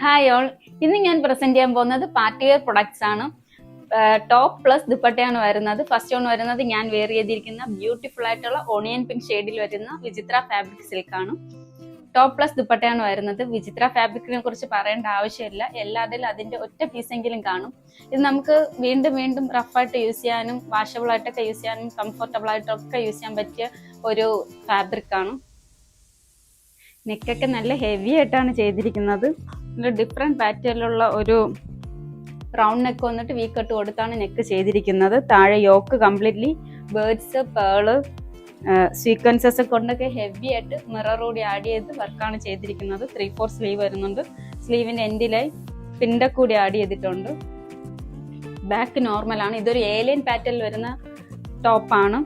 Hi all ഇന്ന് ഞാൻ present ചെയ്യാൻ പോകുന്നത് പാർട്ടി വെയർ പ്രൊഡക്ട്സ് ആണ് ടോപ്പ് പ്ലസ് ദുപ്പട്ടയാണ് വരുന്നത്. ഫസ്റ്റ് ഓൺ വരുന്നത് ഞാൻ വെയർ ചെയ്തിരിക്കുന്ന ബ്യൂട്ടിഫുൾ ആയിട്ടുള്ള ഓണിയൻ പിങ്ക് ഷെയ്ഡിൽ വരുന്ന വിചിത്ര ഫാബ്രിക് സിൽക്ക് ആണ്. ടോപ്പ് പ്ലസ് ദുപ്പട്ടയാണ് വരുന്നത്. വിചിത്ര ഫാബ്രിക്കിനെ കുറിച്ച് പറയേണ്ട ആവശ്യമില്ല. എല്ലാത്തിലും അതിന്റെ ഒറ്റ പീസെങ്കിലും കാണും. ഇത് നമുക്ക് വീണ്ടും വീണ്ടും റഫായിട്ട് യൂസ് ചെയ്യാനും വാഷബിൾ ആയിട്ടൊക്കെ യൂസ് ചെയ്യാനും കംഫർട്ടബിൾ ആയിട്ടൊക്കെ യൂസ് ചെയ്യാൻ പറ്റിയ ഒരു ഫാബ്രിക് ആണ്. നെക്കൊക്കെ നല്ല ഹെവി ആയിട്ടാണ് ചെയ്തിരിക്കുന്നത്. ഡിഫറെന്റ് പാറ്റേണിലുള്ള ഒരു റൗണ്ട് നെക്ക് വന്നിട്ട് വി കട്ട് കൊടുത്താണ് നെക്ക് ചെയ്തിരിക്കുന്നത്. താഴെ yoke completely beads pearl sequences കൊണ്ടൊക്കെ ഹെവി ആയിട്ട് മിറർ കൂടി ആഡ് ചെയ്ത് വർക്കാണ് ചെയ്തിരിക്കുന്നത്. ത്രീ ഫോർ സ്ലീവ് വരുന്നുണ്ട്. സ്ലീവിന്റെ എൻഡിലായി പിന്റെ കൂടി ആഡ് ചെയ്തിട്ടുണ്ട്. ബാക്ക് നോർമലാണ് ഇതൊരു ഏലിയൻ പാറ്റേണിൽ വരുന്ന ടോപ്പാണ്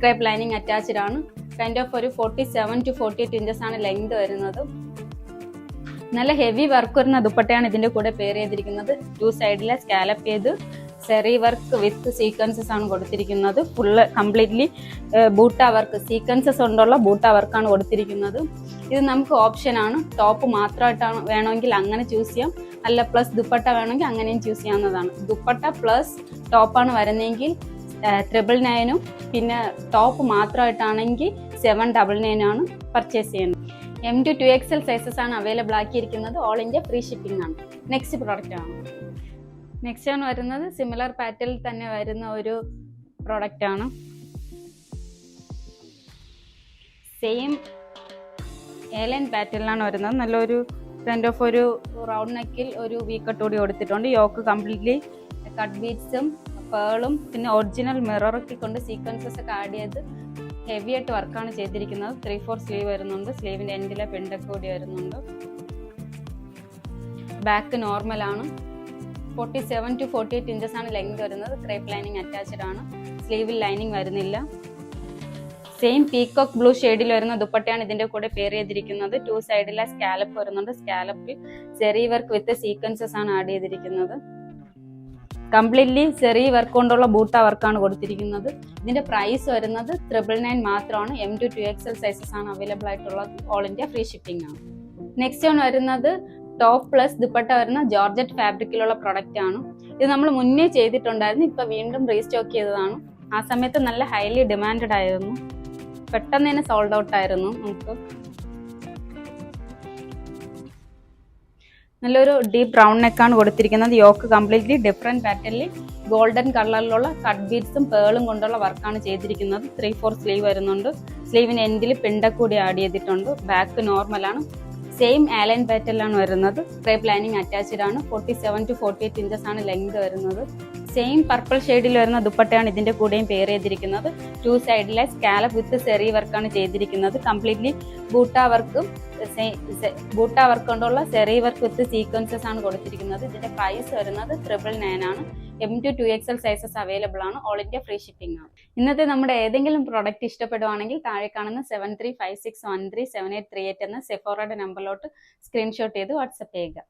ക്രേപ്പ് ലൈനിങ് അറ്റാച്ച്ഡ് ആണ്. കൈൻഡ് ഓഫ് ഒരു forty seven to forty eight inches ആണ് ലെങ്ത് വരുന്നത്. നല്ല ഹെവി വർക്ക് വരുന്ന ദുപ്പട്ടയാണ് ഇതിന്റെ കൂടെ പെയർ ചെയ്തിരിക്കുന്നത്. ടു സൈഡിലെ സ്കാലപ്പ് ചെയ്ത് സെറി വർക്ക് വിത്ത് സീക്വൻസസ് ആണ് കൊടുത്തിരിക്കുന്നത്. Full completely butta work sequences കൊണ്ടുള്ള ബൂട്ട വർക്കാണ് കൊടുത്തിരിക്കുന്നത്. ഇത് നമുക്ക് ഓപ്ഷൻ ആണ്. ടോപ്പ് മാത്രമായിട്ടാണ് വേണമെങ്കിൽ അങ്ങനെ ചൂസ് ചെയ്യാം. അല്ല പ്ലസ് ദുപ്പട്ട വേണമെങ്കിൽ അങ്ങനെയും ചൂസ് ചെയ്യാവുന്നതാണ്. ദുപ്പട്ട പ്ലസ് ടോപ്പാണ് വരുന്നതെങ്കിൽ ട്രിപ്പിൾ നയനും പിന്നെ ടോപ്പ് മാത്രമായിട്ടാണെങ്കിൽ സെവൻ ഡബിൾ നയൻ ആണ് പർച്ചേസ് ചെയ്യുന്നത്. M to two X L sizes ആണ് അവൈലബിൾ ആക്കിയിരിക്കുന്നത്. ഓൾ ഇന്ത്യ ഫ്രീ ഷിപ്പിംഗ് ആണ്. നെക്സ്റ്റ് പ്രോഡക്റ്റ് ആണ്. നെക്സ്റ്റ് ആണ് വരുന്നത് സിമിലർ പാറ്റേണിൽ തന്നെ വരുന്ന ഒരു പ്രോഡക്റ്റ് ആണ്. സെയിം ഏലൻ പാറ്റേണിലാണ് വരുന്നത്. നല്ലൊരു ഫ്രണ്ട് ഓഫ് ഒരു റൗണ്ട് നെക്കിൽ ഒരു വീക്കട്ട് കൂടി കൊടുത്തിട്ടുണ്ട് യോക്ക് കംപ്ലീറ്റ്ലി കട്ട് ബീറ്റ്സും പേളും പിന്നെ ഒറിജിനൽ മിററൊക്കെ കൊണ്ട് സീക്വൻസസ് ഒക്കെ ആഡ് ചെയ്ത് ഹെവി ആയിട്ട് വർക്കാണ് ചെയ്തിരിക്കുന്നത്. ത്രീ ഫോർ സ്ലീവ് വരുന്നുണ്ട്. സ്ലീവിന്റെ എൻഡിലെ പെണ്ടൊക്കെ കൂടി വരുന്നുണ്ട്. ബാക്ക് നോർമൽ ആണ്. Forty seven to forty eight inches ആണ് ലെങ്ത് വരുന്നത്. ക്രേപ്പ് ലൈനിങ് അറ്റാച്ച്ഡ് ആണ്. സ്ലീവിൽ ലൈനിങ് വരുന്നില്ല. സെയിം പീകോക്ക് ബ്ലൂ ഷെയ്ഡിൽ വരുന്ന ദുപ്പട്ടയാണ് ഇതിന്റെ കൂടെ പെയർ ചെയ്തിരിക്കുന്നത്. ടു സൈഡിലെ സ്കാലപ്പ് വരുന്നുണ്ട്. സ്കാലപ്പിൽ ചെറിയ വർക്ക് വിത്ത് സീക്വൻസസ് ആണ് ആഡ് ചെയ്തിരിക്കുന്നത്. കംപ്ലീറ്റ്ലി ചെറിയ വർക്ക് കൊണ്ടുള്ള ബൂട്ട വർക്കാണ് കൊടുത്തിരിക്കുന്നത്. ഇതിന്റെ പ്രൈസ് വരുന്നത് ട്രിപ്പിൾ നയൻ മാത്രമാണ്. M to two X L sizes ആണ് അവൈലബിൾ ആയിട്ടുള്ളത് ഓൾ ഇന്ത്യ ഫ്രീ ഷിപ്പിംഗ് ആണ്. നെക്സ്റ്റ് ആണ് വരുന്നത് ടോപ്പ് പ്ലസ് ദുപ്പട്ട വരുന്ന ജോർജറ്റ് ഫാബ്രിക്കിലുള്ള പ്രൊഡക്റ്റ് ആണ്. ഇത് നമ്മൾ മുന്നേ ചെയ്തിട്ടുണ്ടായിരുന്നു ഇപ്പൊ വീണ്ടും റീസ്റ്റോക്ക് ചെയ്തതാണ്. ആ സമയത്ത് നല്ല ഹൈലി ഡിമാൻഡ് ആയിരുന്നു. പെട്ടെന്ന് തന്നെ സോൾഡ് ഔട്ട് ആയിരുന്നു നമുക്ക്. നല്ലൊരു ഡീപ്പ് ബ്രൗൺ നെക്കാണ് കൊടുത്തിരിക്കുന്നത്. യോക്ക് കംപ്ലീറ്റ്ലി ഡിഫറെന്റ് പാറ്റേണിൽ ഗോൾഡൻ കളറിലുള്ള കട്ട് ബീഡ്സും പേളും കൊണ്ടുള്ള വർക്കാണ് ചെയ്തിരിക്കുന്നത്. ത്രീ ഫോർ സ്ലീവ് വരുന്നുണ്ട്. സ്ലീവിന് എൻഡിൽ പിണ്ട കൂടി ആഡ് ചെയ്തിട്ടുണ്ട്. ബാക്ക് നോർമലാണ് സെയിം ആലൈൻ പാറ്റേണിലാണ് വരുന്നത്. ക്രേപ്പ് ലൈനിങ് അറ്റാച്ച്ഡ് ആണ്. Forty seven to forty eight inches ആണ് ലെങ്ത് വരുന്നത്. സെയിം പർപ്പിൾ ഷെയ്ഡിൽ വരുന്ന ദുപ്പട്ടയാണ് ഇതിന്റെ കൂടെയും പെയർ ചെയ്തിരിക്കുന്നത്. ടു സൈഡിലെ സ്കാലപ്പ് വിത്ത് സെറി വർക്കാണ് ചെയ്തിരിക്കുന്നത്. കംപ്ലീറ്റ്ലി ബൂട്ട വർക്കും ബൂട്ട വർക്ക് കൊണ്ടുള്ള സെറി വർക്ക് വിത്ത് സീക്വൻസസ് ആണ് കൊടുത്തിരിക്കുന്നത്. ഇതിന്റെ പ്രൈസ് വരുന്നത് ട്രിപ്പിൾ നയൻ ആണ്. M to two X L sizes available ആണ്. ഓൾ ഇന്ത്യ ഫ്രീ ഷിപ്പിംഗ് ആണ്. ഇന്നത്തെ നമ്മുടെ ഏതെങ്കിലും പ്രോഡക്റ്റ് ഇഷ്ടപ്പെടുവാണെങ്കിൽ താഴെ കാണുന്ന seven three five six one three seven eight three eight എന്ന സെഫോറയുടെ നമ്പറിലോട്ട് സ്ക്രീൻഷോട്ട് ചെയ്ത് വാട്സപ്പ് ചെയ്യുക.